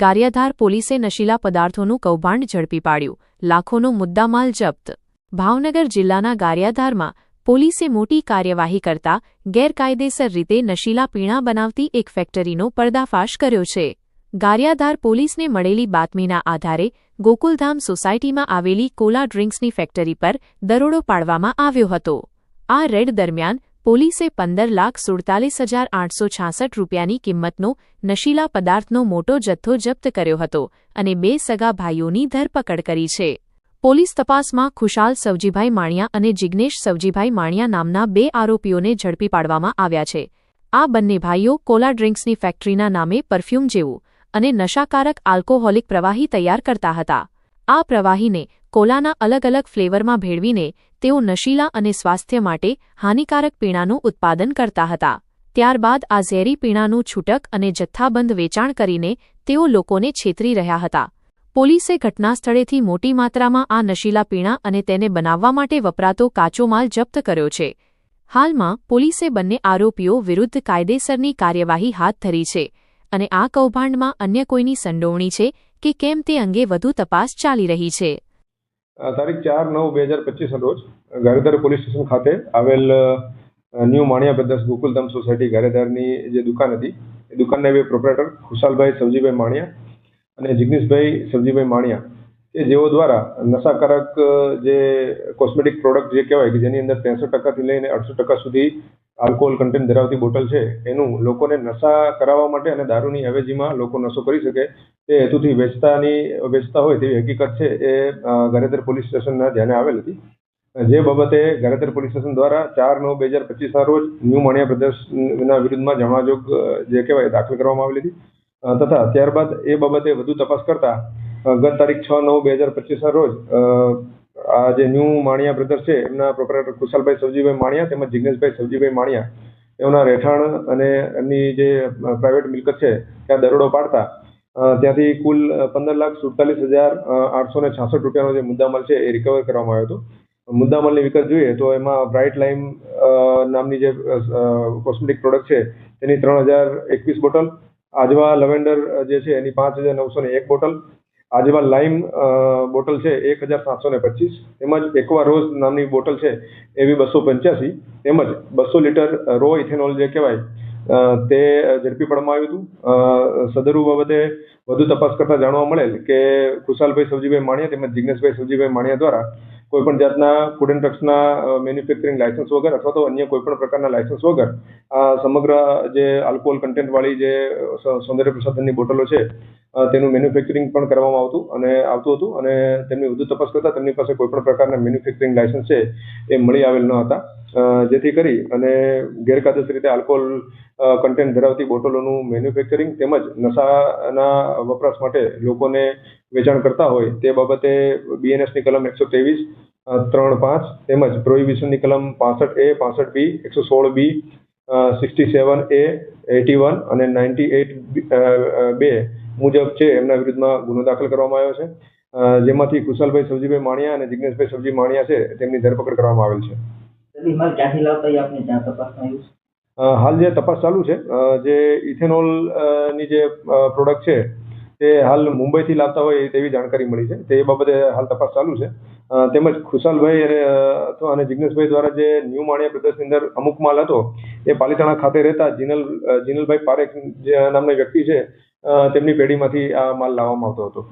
ગારિયાધાર પોલીસે નશીલા પદાર્થોનું કૌભાંડ ઝડપી પાડ્યું. લાખોનો મુદ્દામાલ જપ્ત. ભાવનગર જિલ્લાના ગારિયાધારમાં પોલીસે મોટી કાર્યવાહી કરતા ગેરકાયદેસર રીતે નશીલા પીણા બનાવતી એક ફેક્ટરીનો પર્દાફાશ કર્યો છે. ગારિયાધાર પોલીસને મળેલી બાતમીના આધારે ગોકુલધામ સોસાયટીમાં આવેલી કોલા ડ્રિંક્સની ફેક્ટરી પર દરોડો પાડવામાં આવ્યો હતો. આ રેડ દરમિયાન પોલીસે પંદર લાખ સુડતાલીસ હજાર આઠસો છાસઠ રૂપિયાની કિંમતનો નશીલા પદાર્થનો મોટો જથ્થો જપ્ત કર્યો હતો અને બે સગા ભાઈઓની ધરપકડ કરી છે. પોલીસ તપાસમાં ખુશાલ સવજીભાઈ માણિયા અને જિગ્નેશ સવજીભાઈ માણિયા નામના બે આરોપીઓને ઝડપી પાડવામાં આવ્યા છે. આ બંને ભાઈઓ કોલા ડ્રિંક્સની ફેક્ટરીના નામે પરફ્યુમ જેવું અને નશાકારક આલ્કોહોલિક પ્રવાહી તૈયાર કરતા હતા. આ પ્રવાહીને કોલાના અલગ અલગ ફ્લેવરમાં ભેળવીને તેઓ નશીલા અને સ્વાસ્થ્ય માટે હાનિકારક પીણાનું ઉત્પાદન કરતા હતા. ત્યારબાદ આ ઝેરી પીણાનું છૂટક અને જથ્થાબંધ વેચાણ કરીને તેઓ લોકોને છેતરી રહ્યા હતા. પોલીસે ઘટનાસ્થળેથી મોટી માત્રામાં આ નશીલા પીણા અને તેને બનાવવા માટે વપરાતો કાચો માલ જપ્ત કર્યો છે. હાલમાં પોલીસે બંને આરોપીઓ વિરુદ્ધ કાયદેસરની કાર્યવાહી હાથ ધરી છે અને આ કૌભાંડમાં અન્ય કોઈની સંડોવણી છે કે કેમ તે અંગે વધુ તપાસ ચાલી રહી છે. તારીખ ચાર નવ બે હજાર પચીસ રોજ ગારેધાર પોલીસ સ્ટેશન ખાતે આવેલ new Maniya brothers Gokuldham society ગારેધારની જે દુકાન હતી, એ દુકાનના બે પ્રોપરેટર ખુશાલભાઈ સબજીભાઈ માણિયા અને જિગ્નેશભાઈ સબજીભાઈ માણિયા, કે જેઓ દ્વારા નશાકારક જે કોસ્મેટિક પ્રોડક્ટ જે કહેવાય કે જેની અંદર ત્રેસઠ ટકાથી લઈને અડસઠ ટકા સુધી આલ્કોહોલ કન્ટેન્ટ ધરાવતી બોટલ છે એનું લોકોને નશા કરાવવા માટે અને દારૂની અવેજીમાં લોકો નશો કરી શકે. તે હેતુથી વેચતાની વેચતા હોય તેવી હકીકત છે એ અ, પોલીસ સ્ટેશનના ધ્યાને આવેલ હતી. જે બાબતે ગારેધર પોલીસ સ્ટેશન દ્વારા ચાર નવ બે હજાર પચીસના રોજ ન્યૂ મણિયા પ્રદેશના વિરુદ્ધમાં જમણાજોગ જે કહેવાય દાખલ કરવામાં આવેલી હતી. તથા ત્યારબાદ એ બાબતે વધુ તપાસ કરતા ગત તારીખ છ નવ બે હજાર પચીસના રોજ આ જે ન્યૂ માણિયા બ્રધર્સ છે, એમના પ્રોપરેટર કુશાલભાઈ સવજીભાઈ માણિયા તેમજ જિગ્નેશભાઈ સવજીભાઈ માણિયા, એમના રહેઠાણ અને એમની જે પ્રાઇવેટ મિલકત છે, ત્યાં દરોડો પાડતા ત્યાંથી કુલ પંદર લાખ સુડતાલીસ હજાર આઠસો ને છાસઠ રૂપિયાનો જે મુદ્દામાલ છે એ રિકવર કરવામાં આવ્યો હતો. મુદ્દામાલની વિગત જોઈએ તો એમાં બ્રાઇટ લાઇમ નામની જે કોસ્મેટિક પ્રોડક્ટ છે, તેની ત્રણ હજાર એકવીસ બોટલ, આજવા લવેન્ડર જે છે એની પાંચ હજાર નવસો ને એક બોટલ આજવા લાઈમ બોટલ છે, એક હજાર સાતસો ને પચીસ. તેમજ એકવા રોઝ નામની બોટલ છે, એવી બસો પંચ્યાસી. તેમજ બસો લીટર રો ઇથેનોલ જે કહેવાય તે ઝડપી પાડવામાં આવ્યું હતું. સદરુ બાબતે વધુ તપાસ કરતા જાણવા મળેલ કે ખુશાલભાઈ સબજીભાઈ માણિયા તેમજ જિગ્નેશભાઈ સબજીભાઈ માણિયા દ્વારા કોઈપણ જાતના ફૂડ એન્ડ ડ્રગ્સના મેન્યુફેક્ચરિંગ લાયસન્સ વગર અથવા તો અન્ય કોઈપણ પ્રકારના લાયસન્સ વગર, આ સમગ્ર જે આલ્કોહોલ કન્ટેન્ટવાળી જે સૌંદર્ય પ્રસાધનની બોટલો છે તેનું મેન્યુફેક્ચરિંગ પણ કરવામાં આવતું અને આવતું હતું અને તેમની વધુ તપાસ કરતા તેમની પાસે કોઈપણ પ્રકારના મેન્યુફેક્ચરિંગ લાયસન્સ છે એ મળી આવેલ ન હતા. જેથી કરી અને ગેરકાયદેસર રીતે આલ્કોહોલ કન્ટેન્ટ ધરાવતી બોટલોનું મેન્યુફેક્ચરિંગ તેમજ નશાના વપરાશ માટે લોકોને વેચાણ કરતા હોય તે બાબતે બીએનએસની કલમ એકસો ત્રેવીસ ત્રણ પાંચ તેમજ પ્રોહિબિશનની કલમ પાસઠ એ, પાસઠ બી, એકસો સોળ B sixty seven A eighty one અને નાઇન્ટી એટ બે મુજબ છે એમના વિરુદ્ધમાં ગુનો દાખલ કરવામાં આવ્યો છે. જેમાંથી કુશલભાઈ સબજીભાઈ માણિયા અને જિગ્નેશભાઈ સબજી માણિયા છે તેમની ધરપકડ કરવામાં આવેલ છે. હાલ જે તપાસ ચાલુ છે જે ઇથેનોલની જે પ્રોડક્ટ છે તે હાલ મુંબઈથી લાવતા હોય તેવી જાણકારી મળી છે. તે બાબતે હાલ તપાસ ચાલુ છે. તેમજ ખુશાલભાઈ અને અથવા અને જિગ્નેશભાઈ દ્વારા જે ન્યૂ માણિયા બ્રદર્સની અંદર અમુક માલ હતો એ પાલિતાણા ખાતે રહેતા જીનલ જીનલભાઈ પારેખ જે નામના વ્યક્તિ છે તેમની પેઢીમાંથી આ માલ લાવવામાં આવતો હતો.